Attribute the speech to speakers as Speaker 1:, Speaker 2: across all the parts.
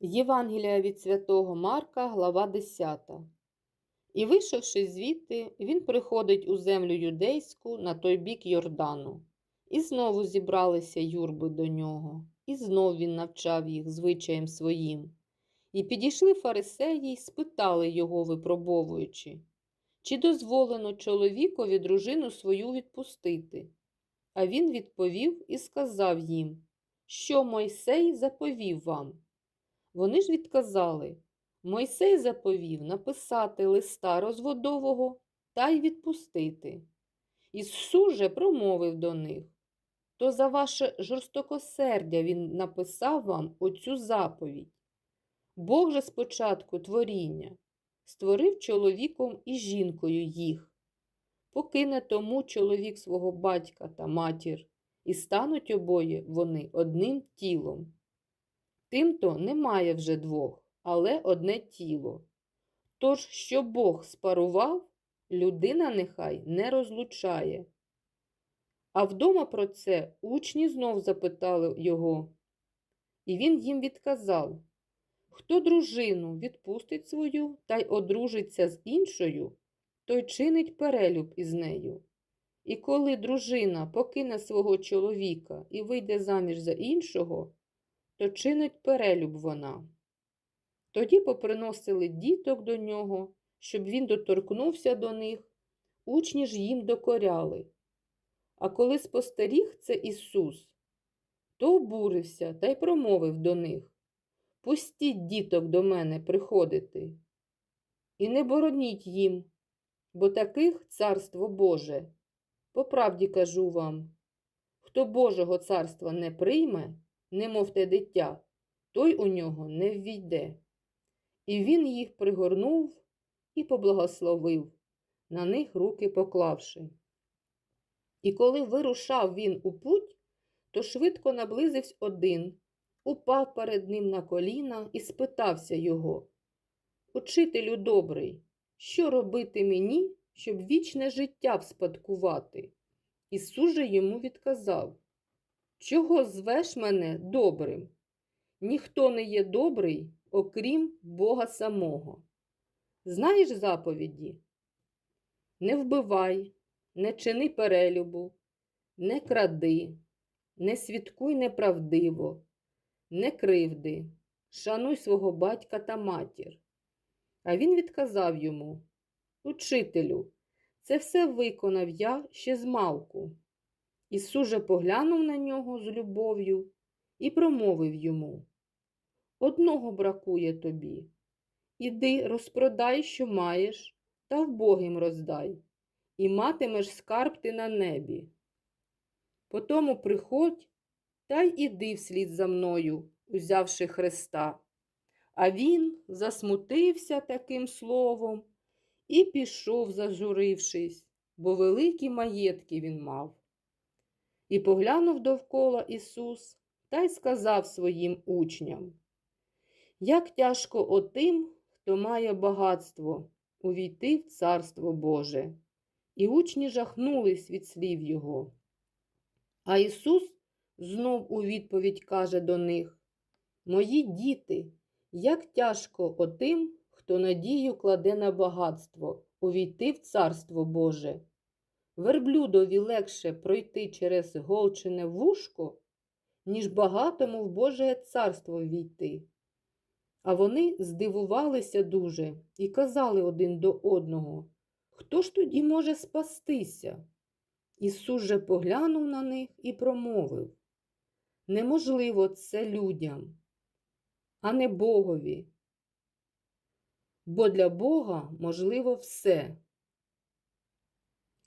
Speaker 1: Євангелія від святого Марка, глава 10. І вийшовши звідти, він приходить у землю юдейську на той бік Йордану. І знову зібралися юрби до нього, і знов він навчав їх звичаєм своїм. І підійшли фарисеї й спитали його, випробовуючи, чи дозволено чоловікові дружину свою відпустити. А він відповів і сказав їм, що Мойсей заповів вам. Вони ж відказали Мойсей заповів написати листа розводового та й відпустити. Ісус же промовив до них то за ваше жорстокосердя він написав вам оцю заповідь. Бог же спочатку творіння створив чоловіком і жінкою їх. Покине тому чоловік свого батька та матір, і стануть обоє вони одним тілом. Тимто немає вже двох, але одне тіло. Тож, що Бог спарував, людина нехай не розлучає. А вдома про це учні знов запитали його. І він їм відказав Хто дружину відпустить свою та й одружиться з іншою, той чинить перелюб із нею. І коли дружина покине свого чоловіка і вийде заміж за іншого, то чинить перелюб вона. Тоді поприносили діток до нього, щоб він доторкнувся до них, учні ж їм докоряли. А коли спостеріг це Ісус, то обурився та й промовив до них Пустіть діток до мене приходити, і не бороніть їм, бо таких царство Боже. По правді кажу вам, хто Божого царства не прийме, немов те дитя, той у нього не ввійде. І він їх пригорнув і поблагословив, на них руки поклавши. І коли вирушав він у путь, то швидко наблизився один, упав перед ним на коліна і спитався його Учителю добрий, що робити мені, щоб вічне життя вспадкувати? Ісус же йому відказав Чого звеш мене добрим? Ніхто не є добрий, окрім Бога самого. Знаєш заповіді? Не вбивай, не чини перелюбу, не кради, не свідкуй неправдиво, не кривди, шануй свого батька та матір. А він відказав йому Учителю, це все виконав я ще з малку. Ісус же поглянув на нього з любов'ю і промовив йому Одного бракує тобі. Іди розпродай, що маєш, та вбогим роздай, і матимеш скарб ти на небі. Потому приходь та й іди вслід за мною, узявши Христа. А він засмутився таким словом і пішов, зажурившись, бо великі маєтки він мав. І поглянув довкола Ісус та й сказав своїм учням Як тяжко отим, хто має багатство, увійти в Царство Боже. І учні жахнулись від слів Його. А Ісус знов у відповідь каже до них Мої діти, як тяжко отим, хто надію кладе на багатство, увійти в Царство Боже. Верблюдові легше пройти через голчене вушко, ніж багатому в Боже царство війти. А вони здивувалися дуже і казали один до одного, хто ж тоді може спастися? Ісус же поглянув на них і промовив Неможливо це людям, а не Богові. Бо для Бога можливо все.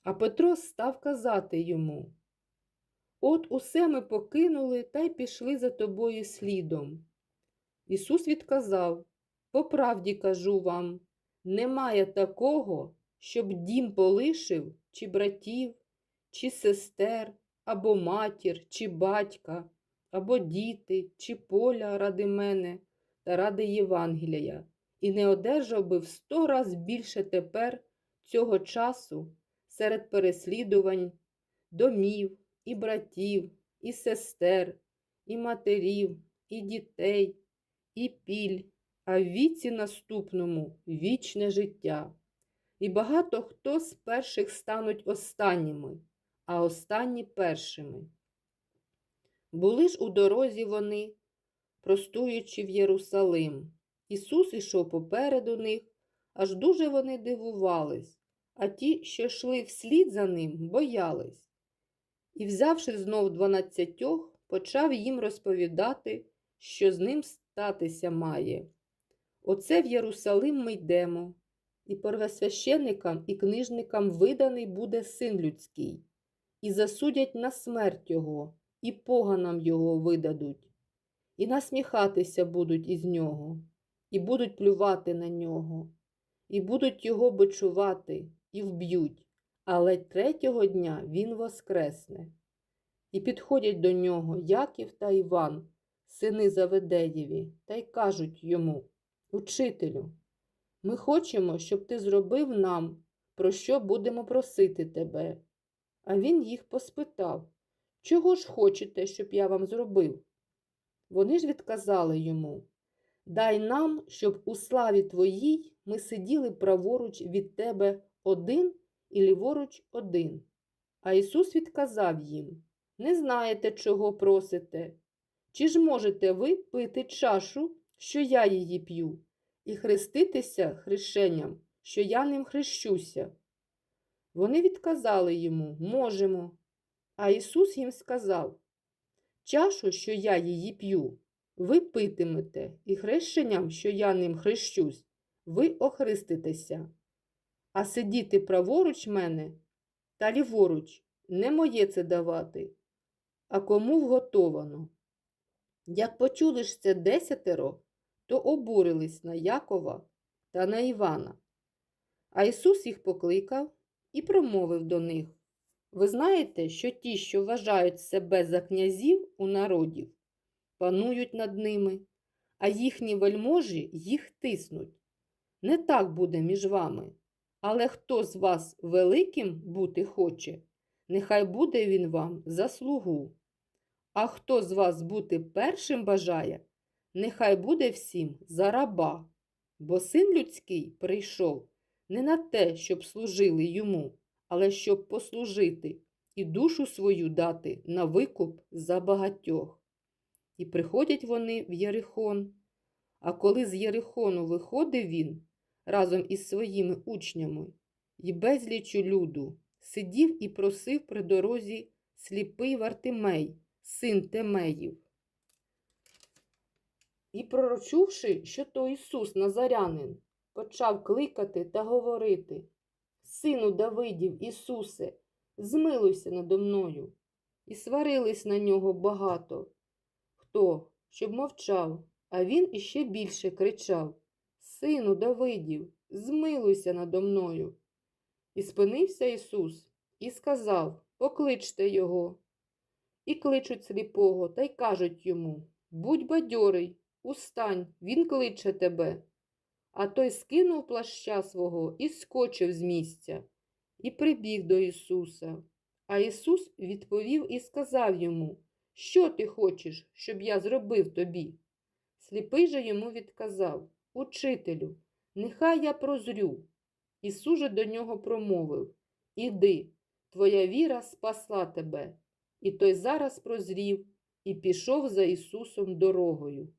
Speaker 1: А Петро став казати йому От усе ми покинули та й пішли за тобою слідом. Ісус відказав По правді кажу вам, немає такого, щоб дім полишив, чи братів, чи сестер, або матір, чи батька, або діти, чи поля ради мене та ради Євангелія, і не одержав би в сто раз більше тепер цього часу серед переслідувань, домів, і братів, і сестер, і матерів, і дітей, і піль, а в віці наступному вічне життя. І багато хто з перших стануть останніми, а останні першими. Були ж у дорозі вони, простуючи в Єрусалим. Ісус ішов попереду них, аж дуже вони дивувались, а ті, що йшли вслід за ним, боялись. І, взявши знов дванадцятьох, почав їм розповідати, що з ним статися має. Оце в Єрусалим ми йдемо, і первосвященникам і книжникам виданий буде син людський, і засудять на смерть його, і поганам його видадуть, і насміхатися будуть із нього, і будуть плювати на нього, і будуть його бичувати, і вб'ють, але третього дня він воскресне. І підходять до нього Яків та Іван, сини Заведеєві, та й кажуть йому Учителю, ми хочемо, щоб ти зробив нам, про що будемо просити тебе. А він їх поспитав Чого ж хочете, щоб я вам зробив? Вони ж відказали йому Дай нам, щоб у славі твоїй ми сиділи праворуч від тебе один і ліворуч один. А Ісус відказав їм Не знаєте, чого просите. Чи ж можете ви пити чашу, що я її п'ю, і хреститися хрещенням, що я ним хрещуся? Вони відказали йому Можемо. А Ісус їм сказав Чашу, що я її п'ю, ви питимете, і хрещенням, що я ним хрещусь, ви охриститеся. А сидіти праворуч мене та ліворуч не моє це давати, а кому вготовано. Як почули ж це десятеро, то обурились на Якова та на Івана. А Ісус їх покликав і промовив до них Ви знаєте, що ті, що вважають себе за князів у народів, панують над ними, а їхні вельможі їх тиснуть. Не так буде між вами. Але хто з вас великим бути хоче, нехай буде він вам за слугу. А хто з вас бути першим бажає, нехай буде всім за раба. Бо син людський прийшов не на те, щоб служили йому, але щоб послужити і душу свою дати на викуп за багатьох. І приходять вони в Єрихон. А коли з Єрихону виходив він разом із своїми учнями і безлічу люду, сидів і просив при дорозі сліпий Вартимей, син Темеїв. І, пророчувши, що то Ісус Назарянин, почав кликати та говорити Сину Давидів, Ісусе, змилуйся надо мною. І сварились на нього багато. Хто, щоб мовчав, а він іще більше кричав Сину Давидів, змилуйся надо мною. І спинився Ісус і сказав Покличте його. І кличуть сліпого та й кажуть йому Будь бадьорий, устань, він кличе тебе. А той скинув плаща свого і скочив з місця, і прибіг до Ісуса. А Ісус відповів і сказав йому Що ти хочеш, щоб я зробив тобі? Сліпий же йому відказав Учителю, нехай я прозрю. Ісуже до нього промовив Іди, твоя віра спасла тебе. І той зараз прозрів і пішов за Ісусом дорогою.